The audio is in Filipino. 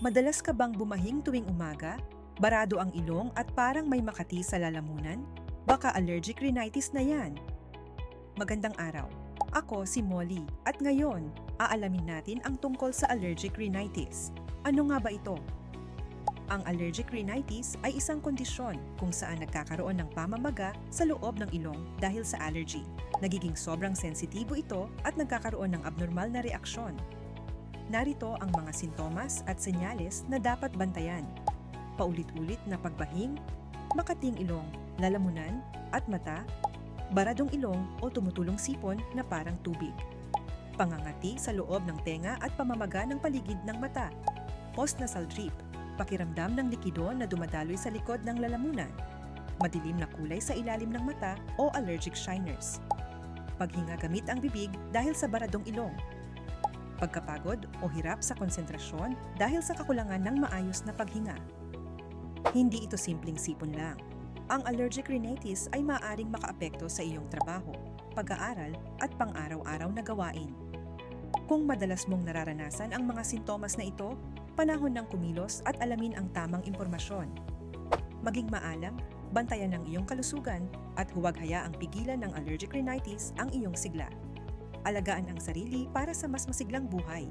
Madalas ka bang bumahing tuwing umaga? Barado ang ilong at parang may makati sa lalamunan? Baka allergic rhinitis na yan. Magandang araw. Ako si Molly at ngayon, aalamin natin ang tungkol sa allergic rhinitis. Ano nga ba ito? Ang allergic rhinitis ay isang kondisyon kung saan nagkakaroon ng pamamaga sa loob ng ilong dahil sa allergy. Nagiging sobrang sensitibo ito at nagkakaroon ng abnormal na reaksyon. Narito ang mga sintomas at senyales na dapat bantayan. Paulit-ulit na pagbahing, makating ilong, lalamunan at mata, baradong ilong o tumutulong sipon na parang tubig. Pangangati sa loob ng tenga at pamamaga ng paligid ng mata. Postnasal drip, pakiramdam ng likido na dumadaloy sa likod ng lalamunan. Madilim na kulay sa ilalim ng mata o allergic shiners. Paghinga gamit ang bibig dahil sa baradong ilong. Pagkapagod o hirap sa konsentrasyon dahil sa kakulangan ng maayos na paghinga. Hindi ito simpleng sipon lang. Ang allergic rhinitis ay maaaring makaapekto sa iyong trabaho, pag-aaral at pang-araw-araw na gawain. Kung madalas mong nararanasan ang mga sintomas na ito, panahon ng kumilos at alamin ang tamang impormasyon. Maging maalam, bantayan ang iyong kalusugan at huwag hayaang pigilan ng allergic rhinitis ang iyong sigla. Alagaan ang sarili para sa mas masiglang buhay.